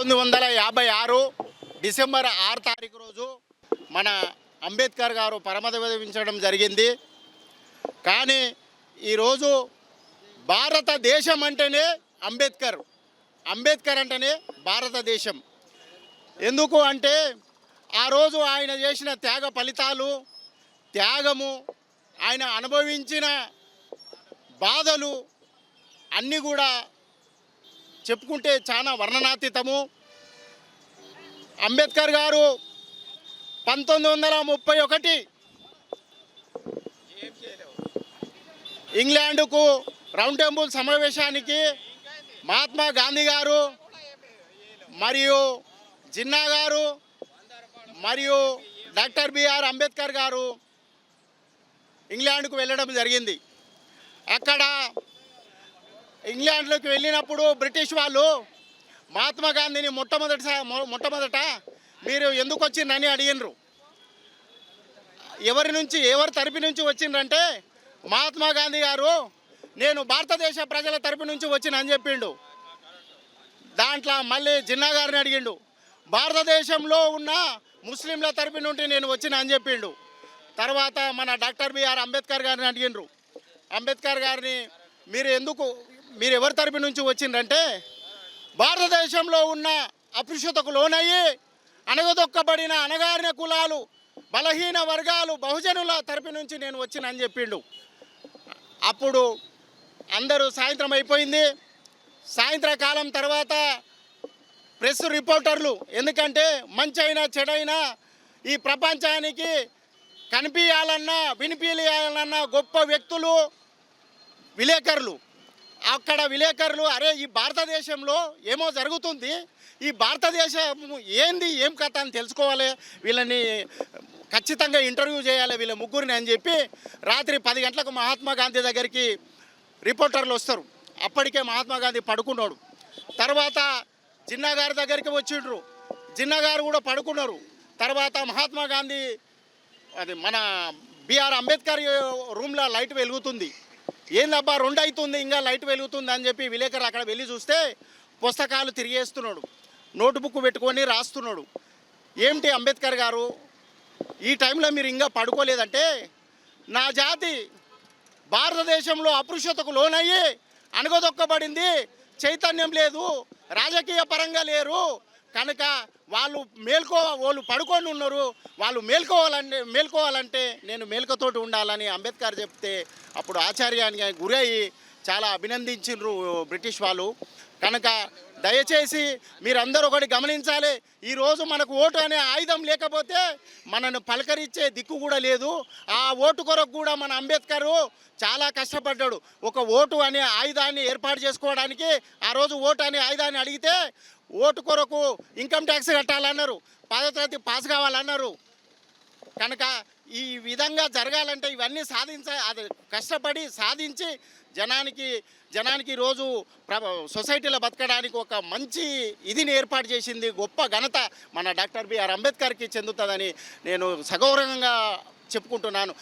పంతొమ్మిది వందల యాభై ఆరు డిసెంబర్ ఆరు తారీఖు రోజు మన అంబేద్కర్ గారు పరమదవించడం జరిగింది. కానీ ఈరోజు భారతదేశం అంటేనే అంబేద్కర్. అంబేద్కర్ అంటేనే భారతదేశం. ఎందుకు అంటే ఆ రోజు ఆయన చేసిన త్యాగ ఫలితాలు త్యాగము ఆయన అనుభవించిన బాధలు అన్నీ కూడా చెప్పుకుంటే చాలా వర్ణనాతీతము. అంబేద్కర్ గారు పంతొమ్మిది వందల ముప్పై ఒకటి ఇంగ్లాండ్కు రౌండ్ టేబుల్ సమావేశానికి మహాత్మా గాంధీ గారు మరియు జిన్నా గారు మరియు డాక్టర్ బిఆర్ అంబేద్కర్ గారు ఇంగ్లాండ్కు వెళ్ళడం జరిగింది. అక్కడ ఇంగ్లాండ్లోకి వెళ్ళినప్పుడు బ్రిటిష్ వాళ్ళు మహాత్మా గాంధీని మొట్టమొదటి మొట్టమొదట మీరు ఎందుకు వచ్చిందని అడిగినరు. ఎవరి నుంచి ఎవరి తరపు నుంచి వచ్చిందంటే మహాత్మా గాంధీ గారు నేను భారతదేశ ప్రజల తరపు నుంచి వచ్చిన అని చెప్పిండు. దాంట్లో మళ్ళీ జిన్నా గారిని అడిగిండు. భారతదేశంలో ఉన్న ముస్లింల తరపు నుండి నేను వచ్చిన అని చెప్పిండు. తర్వాత మన డాక్టర్ బిఆర్ అంబేద్కర్ గారిని అడిగిండ్రు. అంబేద్కర్ గారిని మీరు ఎందుకు మీరు ఎవరి తరపు నుంచి వచ్చిందంటే భారతదేశంలో ఉన్న అపృషతకు లోనయ్యి అణగదొక్కబడిన అణగారిన కులాలు బలహీన వర్గాలు బహుజనుల తరపు నుంచి నేను వచ్చిన అని చెప్పిండు. అప్పుడు అందరూ సాయంత్రం అయిపోయింది. సాయంత్రకాలం తర్వాత ప్రెస్ రిపోర్టర్లు ఎందుకంటే మంచైనా చెడైనా ఈ ప్రపంచానికి కనిపించాలన్నా వినిపించాలన్నా గొప్ప వ్యక్తులు విలేకరులు. అక్కడ విలేకరులు అరే ఈ భారతదేశంలో ఏమో జరుగుతుంది. ఈ భారతదేశం ఏంది ఏం కథ అని తెలుసుకోవాలి. వీళ్ళని ఖచ్చితంగా ఇంటర్వ్యూ చేయాలి వీళ్ళ ముగ్గురిని అని చెప్పి రాత్రి పది గంటలకు మహాత్మా గాంధీ దగ్గరికి రిపోర్టర్లు వస్తారు. అప్పటికే మహాత్మా గాంధీ పడుకున్నాడు. తర్వాత జిన్నా గారి దగ్గరికి వచ్చిండ్రు. జిన్నా గారు కూడా పడుకున్నారు. తర్వాత మహాత్మా గాంధీ అది మన బిఆర్ అంబేద్కర్ రూమ్లో లైట్ వెలుగుతుంది. ఏందబ్బా రెండు అవుతుంది ఇంకా లైట్ వెలుగుతుంది అని చెప్పి విలేకరు అక్కడ వెళ్ళి చూస్తే పుస్తకాలు తిరిగేస్తున్నాడు. నోట్బుక్ పెట్టుకొని రాస్తున్నాడు. ఏమిటి అంబేద్కర్ గారు? ఈ టైంలో మీరు ఇంకా పడుకోలేదంటే నా జాతి భారతదేశంలో అపృశ్యతకు లోనయ్యి అణగదొక్కబడింది చైతన్యం లేదు రాజకీయ పరంగా లేరు కనుక వాళ్ళు మేల్కో వాళ్ళు పడుకొని ఉన్నారు. వాళ్ళు మేల్కోవాలంటే మేల్కోవాలంటే నేను మేల్కతోటి ఉండాలని అంబేద్కర్ చెప్తే అప్పుడు ఆచార్యానికి గురయ్యి చాలా అభినందించిండ్రు బ్రిటిష్ వాళ్ళు. కనుక దయచేసి మీరందరూ ఒకటి గమనించాలి. ఈరోజు మనకు ఓటు అనే ఆయుధం లేకపోతే మనను పలకరించే దిక్కు కూడా లేదు. ఆ ఓటు కొరకు కూడా మన అంబేద్కర్ చాలా కష్టపడ్డాడు. ఒక ఓటు అనే ఆయుధాన్ని ఏర్పాటు చేసుకోవడానికి ఆ రోజు ఓటు అనే ఆయుధాన్ని అడిగితే ఓటు కొరకు ఇన్కమ్ ట్యాక్స్ కట్టాలన్నారు. పదో తరగతి పాస్ కావాలన్నారు. కనుక ఈ విధంగా జరగాలంటే ఇవన్నీ సాధించ అది కష్టపడి సాధించి జనానికి జనానికి ఈరోజు ప్ర సొసైటీలో బతకడానికి ఒక మంచి ఇదిని ఏర్పాటు చేసింది గొప్ప ఘనత మన డాక్టర్ బిఆర్ అంబేద్కర్కి చెందుతుందని నేను సగౌరవంగా చెప్పుకుంటున్నాను.